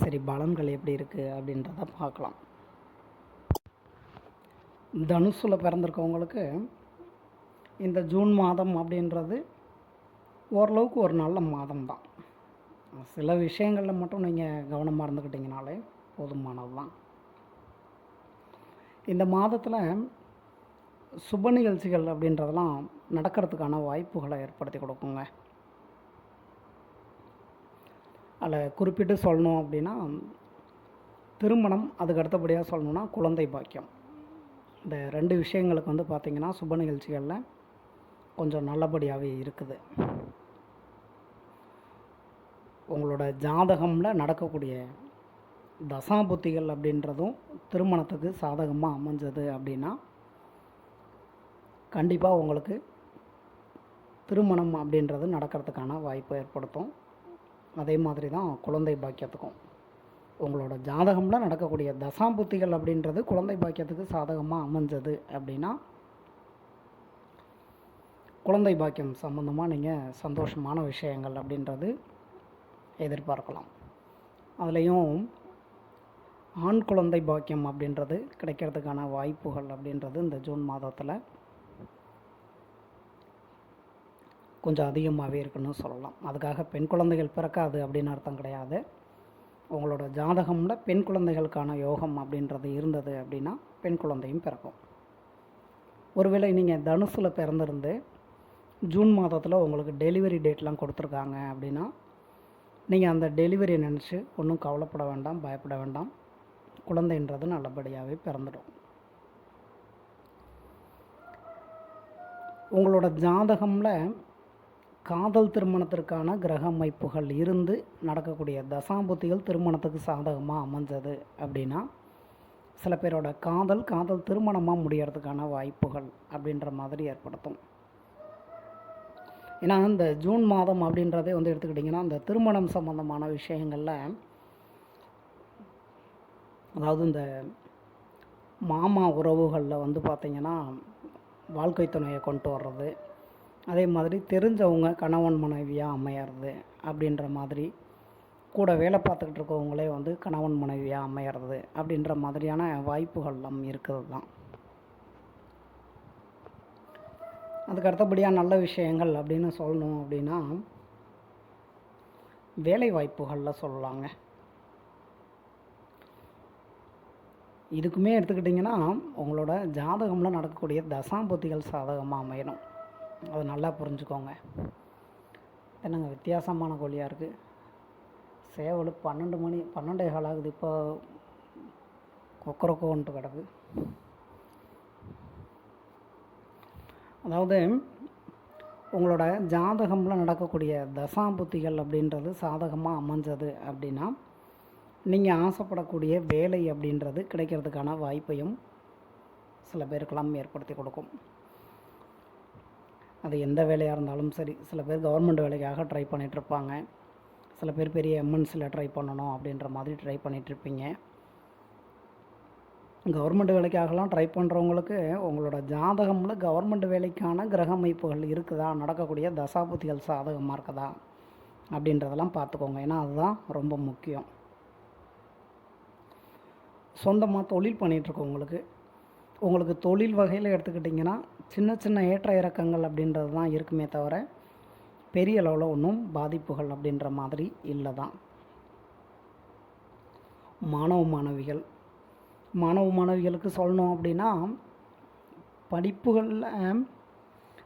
சரி பலன்கள் எப்படி இருக்குது அப்படின்றத பார்க்கலாம். தனுஷில் பிறந்திருக்கவங்களுக்கு இந்த ஜூன் மாதம் அப்படின்றது ஓரளவுக்கு ஒரு நல்ல மாதம் தான் சில விஷயங்களில் மட்டும் நீங்கள் கவனமாக இருந்துக்கிட்டிங்கனாலே போதுமானது தான் இந்த மாதத்தில் சுப நிகழ்ச்சிகள் அப்படின்றதெல்லாம் நடக்கிறதுக்கான வாய்ப்புகளை ஏற்படுத்தி கொடுக்குங்க. அதில் குறிப்பிட்டு சொல்லணும் அப்படின்னா திருமணம் அதுக்கு அடுத்தபடியாக சொல்லணுன்னா குழந்தை பாக்கியம். இந்த ரெண்டு விஷயங்களுக்கு வந்து பார்த்திங்கன்னா சுப நிகழ்ச்சிகளில் கொஞ்சம் நல்லபடியாகவே இருக்குது. உங்களோட ஜாதகமில் நடக்கக்கூடிய தசாபுத்திகள் அப்படின்றதும் திருமணத்துக்கு சாதகமாக அமைஞ்சது அப்படின்னா கண்டிப்பாக உங்களுக்கு திருமணம் அப்படின்றது நடக்கிறதுக்கான வாய்ப்பை ஏற்படுத்தும். அதே மாதிரி தான் குழந்தை பாக்கியத்துக்கும். உங்களோட ஜாதகமில் நடக்கக்கூடிய தசாம்புத்திகள் அப்படின்றது குழந்தை பாக்கியத்துக்கு சாதகமாக அமைஞ்சது அப்படின்னா குழந்தை பாக்கியம் சம்மந்தமாக நீங்கள் சந்தோஷமான விஷயங்கள் அப்படின்றது எதிர்பார்க்கலாம். அதுலேயும் ஆண் குழந்தை பாக்கியம் அப்படின்றது கிடைக்கிறதுக்கான வாய்ப்புகள் அப்படின்றது இந்த ஜூன் மாதத்தில் கொஞ்சம் அதிகமாகவே இருக்குன்னு சொல்லலாம். அதுக்காக பெண் குழந்தைகள் பிறக்காது அப்படின்னு அர்த்தம் கிடையாது. உங்களோட ஜாதகமில் பெண் குழந்தைகளுக்கான யோகம் அப்படின்றது இருந்தது அப்படின்னா பெண் குழந்தையும் பிறக்கும். ஒருவேளை நீங்கள் தனுசில் பிறந்திருந்து ஜூன் மாதத்தில் உங்களுக்கு டெலிவரி டேட்லாம் கொடுத்துருக்காங்க அப்படின்னா நீங்கள் அந்த டெலிவரி நினச்சி ஒன்றும் கவலைப்பட வேண்டாம் பயப்பட வேண்டாம். குழந்தைன்றது நல்லபடியாகவே பிறந்துடும். உங்களோட ஜாதகமில் காதல் திருமணத்திற்கான கிரக அமைப்புகள் இருந்து நடக்கக்கூடிய தசாம்புத்திகள் திருமணத்துக்கு சாதகமாக அமைஞ்சது அப்படின்னா சில பேரோட காதல் காதல் திருமணமாக முடியறதுக்கான வாய்ப்புகள் அப்படின்ற மாதிரி ஏற்படுத்தும். ஏன்னா இந்த ஜூன் மாதம் அப்படின்றதே வந்து எடுத்துக்கிட்டிங்கன்னா இந்த திருமணம் சம்மந்தமான விஷயங்களில் அதாவது இந்த மாமா உறவுகளில் வந்து பார்த்திங்கன்னா வாழ்க்கை துணையை கொண்டு வர்றது அதே மாதிரி தெரிஞ்சவங்க கணவன் மனைவியாக அமையிறது அப்படின்ற மாதிரி கூட வேலை பார்த்துக்கிட்டு இருக்கவங்களே வந்து கணவன் மனைவியாக அமையிறது அப்படின்ற மாதிரியான வாய்ப்புகள்லாம் இருக்கிறது தான். அதுக்கு அடுத்தபடியாக நல்ல விஷயங்கள் அப்படின்னு சொல்லணும் அப்படின்னா வேலை வாய்ப்புகளில் சொல்லலாங்க. இதுக்குமே எடுத்துக்கிட்டிங்கன்னா உங்களோட ஜாதகமில் நடக்கக்கூடிய தசாம்புத்திகள் சாதகமாக அமையணும். அது நல்லா புரிஞ்சுக்கோங்க. என்னங்க வித்தியாசமான கோழியாக இருக்குது சேவல் பன்னெண்டு மணி பன்னெண்டே கால் ஆகுது இப்போ. கொக்கரக்கோன்ட்டு கிடக்கு. அதாவது உங்களோட ஜாதகமில் நடக்கக்கூடிய தசாபுத்திகள் அப்படின்றது சாதகமாக அமைஞ்சது அப்படின்னா நீங்கள் ஆசைப்படக்கூடிய வேலை அப்படின்றது கிடைக்கிறதுக்கான வாய்ப்பையும் சில பேருக்கெல்லாம் ஏற்படுத்தி கொடுக்கும். அது எந்த வேலையாக இருந்தாலும் சரி சில பேர் கவர்மெண்ட் வேலைக்காக ட்ரை பண்ணிகிட்ருப்பாங்க சில பேர் பெரிய எம்என்சியில் ட்ரை பண்ணணும் அப்படின்ற மாதிரி ட்ரை பண்ணிகிட்ருப்பீங்க கவர்மெண்ட் வேலைக்காகலாம் ட்ரை பண்ணுறவங்களுக்கு உங்களோட ஜாதகமில் கவர்மெண்ட் வேலைக்கான கிரக அமைப்புகள் இருக்குதா? நடக்கக்கூடிய தசாபுத்திகள் சாதகமாக இருக்குதா? அப்படின்றதெல்லாம் பார்த்துக்கோங்க. ஏன்னா அதுதான் ரொம்ப முக்கியம். சொந்தமாக தொழில் பண்ணிகிட்ருக்கவங்களுக்கு உங்களுக்கு தொழில் வகையில் எடுத்துக்கிட்டிங்கன்னா சின்ன சின்ன ஏற்ற இறக்கங்கள் அப்படின்றது தான் இருக்குமே தவிர பெரிய அளவில் ஒன்றும் பாதிப்புகள் அப்படின்ற மாதிரி இல்லை தான் மாணவ மாணவிகள். மாணவ மாணவிகளுக்கு சொல்லணும் அப்படின்னா படிப்புகளில்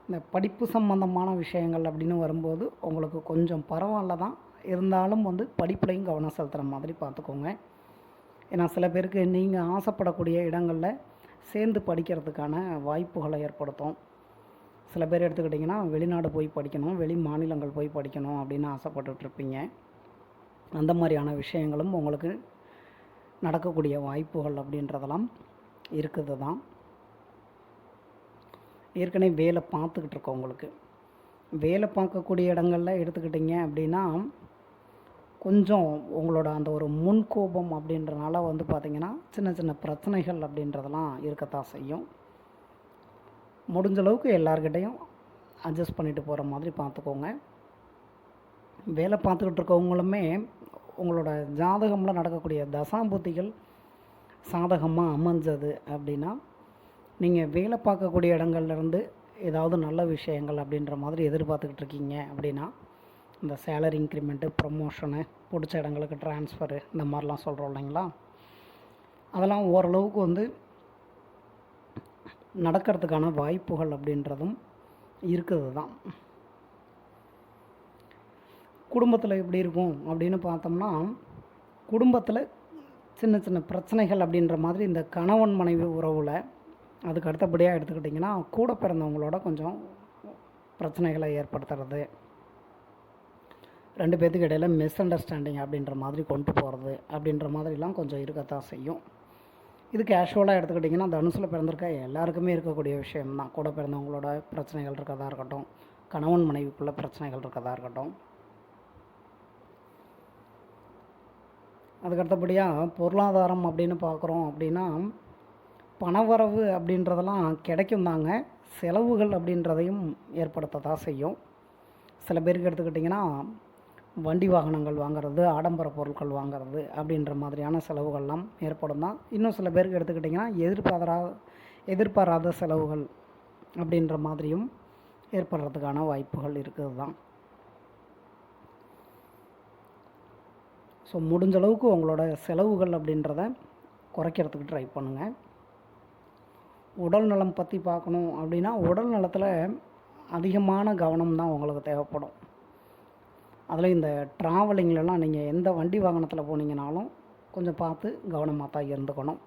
இந்த படிப்பு சம்பந்தமான விஷயங்கள் அப்படின்னு வரும்போது உங்களுக்கு கொஞ்சம் பரவாயில்ல தான். இருந்தாலும் வந்து படிப்புலையும் கவனம் செலுத்துகிற மாதிரி பார்த்துக்கோங்க. ஏன்னா சில பேருக்கு நீங்கள் ஆசைப்படக்கூடிய இடங்களில் சேர்ந்து படிக்கிறதுக்கான வாய்ப்புகளை ஏற்படுத்தும். சில பேர் எடுத்துக்கிட்டிங்கன்னா வெளிநாடு போய் படிக்கணும் வெளி மாநிலங்கள் போய் படிக்கணும் அப்படின்னு ஆசைப்பட்டுட்ருப்பீங்க. அந்த மாதிரியான விஷயங்களும் உங்களுக்கு நடக்கக்கூடிய வாய்ப்புகள் அப்படின்றதெல்லாம் இருக்குது தான் ஏற்கனவே வேலை பார்த்துக்கிட்டு உங்களுக்கு. வேலை பார்க்கக்கூடிய இடங்களில் எடுத்துக்கிட்டிங்க அப்படின்னா கொஞ்சம் உங்களோட அந்த ஒரு முன்கோபம் அப்படின்றனால வந்து பார்த்திங்கன்னா சின்ன சின்ன பிரச்சனைகள் அப்படின்றதெல்லாம் இருக்கத்தான் செய்யும். முடிஞ்ச அளவுக்கு எல்லார்கிட்டையும் அட்ஜஸ்ட் பண்ணிட்டு போகிற மாதிரி பார்த்துக்கோங்க வேலை பார்த்துக்கிட்டு இருக்கவங்களுமே உங்களோட ஜாதகமில் நடக்கக்கூடிய தசாம்பூத்திகள் சாதகமாக அமைஞ்சது அப்படின்னா நீங்கள் வேலை பார்க்கக்கூடிய இடங்கள்லேருந்து ஏதாவது நல்ல விஷயங்கள் அப்படின்ற மாதிரி எதிர்பார்த்துக்கிட்டு இருக்கீங்க அப்படின்னா இந்த சேலரி இன்க்ரிமெண்ட்டு ப்ரொமோஷனு பிடிச்ச இடங்களுக்கு ட்ரான்ஸ்ஃபரு இந்த மாதிரிலாம் சொல்கிறோம் இல்லைங்களா? அதெல்லாம் ஓரளவுக்கு வந்து நடக்கிறதுக்கான வாய்ப்புகள் அப்படின்றதும் இருக்குது தான். குடும்பத்தில் எப்படி இருக்கும் அப்படின்னு பார்த்தோம்னா குடும்பத்தில் சின்ன சின்ன பிரச்சனைகள் அப்படின்ற மாதிரி இந்த கணவன் மனைவி உறவில் அதுக்கு அடுத்தபடியாக எடுத்துக்கிட்டிங்கன்னா கூட பிறந்தவங்களோட கொஞ்சம் பிரச்சனைகளை ஏற்படுத்துறது. ரெண்டு பேர்த்துக்கு இடையில் மிஸ் அண்டர்ஸ்டாண்டிங் அப்படின்ற மாதிரி கொண்டு போகிறது அப்படின்ற மாதிரிலாம் கொஞ்சம் இருக்கத்தான் செய்யும். இது கேஷுவலாக எடுத்துக்கிட்டிங்கன்னா தனுசில் பிறந்திருக்க எல்லாருக்குமே இருக்கக்கூடிய விஷயம்தான். கூட பிறந்தவங்களோட பிரச்சனைகள் இருக்கதா இருக்கட்டும் கணவன் மனைவிக்குள்ள பிரச்சனைகள் இருக்கதா இருக்கட்டும். அதுக்கடுத்தபடியாக பொருளாதாரம் அப்படின்னு பார்க்குறோம் அப்படின்னா பணவரவு அப்படின்றதெல்லாம் கிடைக்கும் தாங்க செலவுகள் அப்படின்றதையும் ஏற்படுத்த தான் செய்யும். சில பேருக்கு எடுத்துக்கிட்டிங்கன்னா வண்டி வாகனங்கள் வாங்குறது ஆடம்பர பொருட்கள் வாங்குறது அப்படின்ற மாதிரியான செலவுகள்லாம் ஏற்படும் தான். இன்னும் சில பேருக்கு எடுத்துக்கிட்டிங்கன்னா எதிர்பாரா எதிர்பாராத செலவுகள் அப்படின்ற மாதிரியும் ஏற்படுறதுக்கான வாய்ப்புகள் இருக்குது தான். ஸோ முடிஞ்ச அளவுக்கு உங்களோட செலவுகள் அப்படின்றத குறைக்கிறதுக்கு ட்ரை பண்ணுங்கள் உடல் நலம் பற்றி பார்க்கணும் அப்படின்னா உடல் நலத்தில் அதிகமான கவனம் தான் உங்களுக்கு தேவைப்படும். அதில் இந்த ட்ராவலிங்லலாம் நீங்கள் எந்த வண்டி வாகனத்தில் போனீங்கனாலும் கொஞ்சம் பார்த்து கவனமாக தான் இருந்துக்கணும்.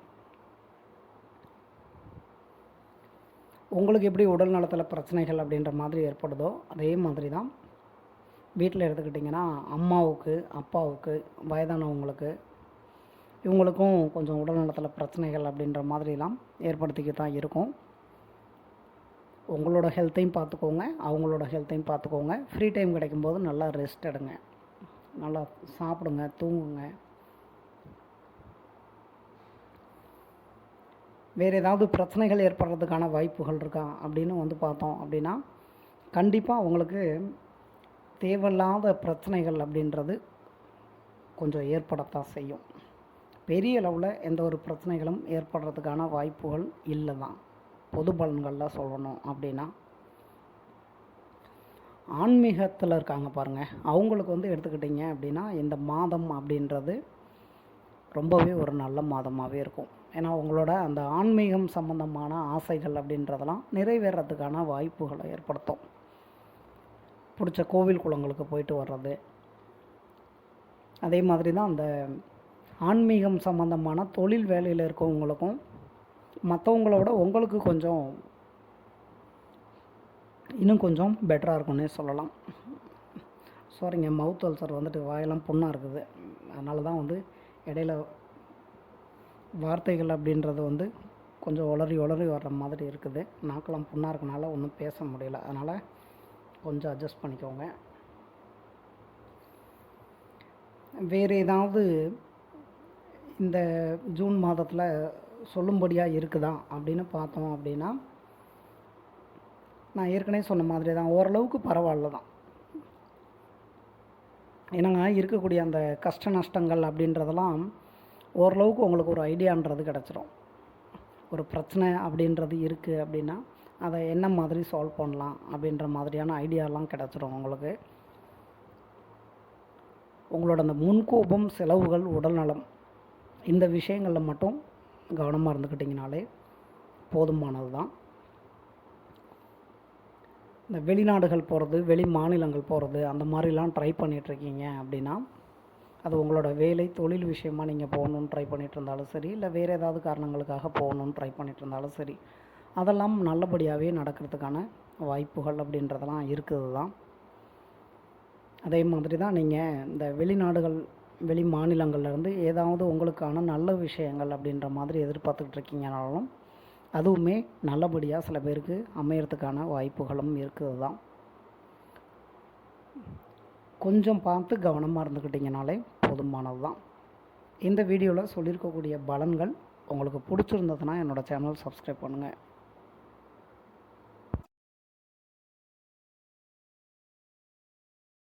உங்களுக்கு எப்படி உடல் நலத்தில் பிரச்சனைகள் அப்படின்ற மாதிரி ஏற்படுதோ அதே மாதிரி தான் வீட்டில் எடுத்துக்கிட்டிங்கன்னா அம்மாவுக்கு அப்பாவுக்கு வயதானவங்களுக்கு இவங்களுக்கும் கொஞ்சம் உடல் நலத்தில் பிரச்சனைகள் அப்படின்ற மாதிரிலாம் ஏற்படுத்திக்க தான் இருக்கும். உங்களோட ஹெல்த்தையும் பார்த்துக்கோங்க. அவங்களோட ஹெல்த்தையும் பார்த்துக்கோங்க. ஃப்ரீ டைம் கிடைக்கும்போது நல்லா ரெஸ்ட் எடுங்க. நல்லா சாப்பிடுங்க தூங்குங்க. வேறு ஏதாவது பிரச்சனைகள் ஏற்படுறதுக்கான வாய்ப்புகள் இருக்கா அப்படின்னு வந்து பார்த்தோம் அப்படின்னா கண்டிப்பாக அவங்களுக்கு தேவையில்லாத பிரச்சனைகள் அப்படின்றது கொஞ்சம் ஏற்படத்தான் செய்யும். பெரிய அளவில் எந்த ஒரு பிரச்சனைகளும் ஏற்படுறதுக்கான வாய்ப்புகள் இல்லை தான் பொது பலன்கள்லாம் சொல்லணும் அப்படின்னா ஆன்மீகத்தில் இருக்காங்க பாருங்கள் அவங்களுக்கு வந்து எடுத்துக்கிட்டிங்க அப்படின்னா இந்த மாதம் அப்படின்றது ரொம்பவே ஒரு நல்ல மாதமாகவே இருக்கும். ஏன்னா உங்களோட அந்த ஆன்மீகம் சம்மந்தமான ஆசைகள் அப்படின்றதெல்லாம் நிறைவேறதுக்கான வாய்ப்புகளை ஏற்படுத்தும். பிடிச்ச கோவில் குளங்களுக்கு போயிட்டு வர்றது. அதே மாதிரி தான் அந்த ஆன்மீகம் சம்மந்தமான தொழில் வேலையில் இருக்கவங்களுக்கும் மற்றவங்களோட உங்களுக்கு கொஞ்சம் இன்னும் கொஞ்சம் பெட்டராக இருக்கும்னே சொல்லலாம். சாரிங்க மவுத் அல்சர் வந்துட்டு வாயெல்லாம் புண்ணாக இருக்குது. அதனால தான் வந்து இடையில வார்த்தைகள் அப்படின்றது வந்து கொஞ்சம் உளறி உளறி வர்ற மாதிரி இருக்குது. நாக்கெல்லாம் புண்ணாக இருக்கனால ஒன்றும் பேச முடியல. அதனால் கொஞ்சம் அட்ஜஸ்ட் பண்ணிக்கோங்க. வேறு ஏதாவது இந்த ஜூன் மாதத்தில் சொல்லும்படியாக இருக்குதா அப்படின்னு பார்த்தோம் அப்படின்னா நான் ஏற்கனவே சொன்ன மாதிரி தான் ஓரளவுக்கு பரவாயில்ல தான். ஏன்னா இருக்கக்கூடிய அந்த கஷ்ட நஷ்டங்கள் அப்படின்றதெல்லாம் ஓரளவுக்கு உங்களுக்கு ஒரு ஐடியான்றது கிடச்சிரும். ஒரு பிரச்சனை அப்படின்றது இருக்குது அப்படின்னா அதை என்ன மாதிரி சால்வ் பண்ணலாம் அப்படின்ற மாதிரியான ஐடியாலாம் கிடச்சிரும் உங்களுக்கு. உங்களோட அந்த முன்கோபம் செலவுகள் உடல்நலம் இந்த விஷயங்களில் மட்டும் கவனமாக இருந்துக்கிட்டிங்கனாலே போதுமானது தான் இந்த வெளிநாடுகள் போகிறது வெளி மாநிலங்கள் போகிறது அந்த மாதிரிலாம் ட்ரை பண்ணிகிட்ருக்கீங்க அப்படின்னா அது உங்களோட வேலை தொழில் விஷயமாக நீங்கள் போகணுன்னு ட்ரை பண்ணிகிட்டு இருந்தாலும் சரி இல்லை வேறு ஏதாவது காரணங்களுக்காக போகணுன்னு ட்ரை பண்ணிகிட்டு இருந்தாலும் சரி அதெல்லாம் நல்லபடியாகவே நடக்கிறதுக்கான வாய்ப்புகள் அப்படின்றதெல்லாம் இருக்குது தான் அதே மாதிரி தான் நீங்கள் இந்த வெளிநாடுகள் வெளி மாநிலங்கள்லேருந்து ஏதாவது உங்களுக்கான நல்ல விஷயங்கள் அப்படின்ற மாதிரி எதிர்பார்த்துக்கிட்டு இருக்கீங்கனாலும் அதுவுமே நல்லபடியாக சில பேருக்கு அமையறதுக்கான வாய்ப்புகளும் இருக்குது தான் கொஞ்சம் பார்த்து கவனமாக இருந்துக்கிட்டிங்கனாலே போதுமானது தான் இந்த வீடியோவில் சொல்லியிருக்கக்கூடிய பலன்கள் உங்களுக்கு பிடிச்சிருந்ததுன்னா என்னோடய சேனல் சப்ஸ்கிரைப் பண்ணுங்கள்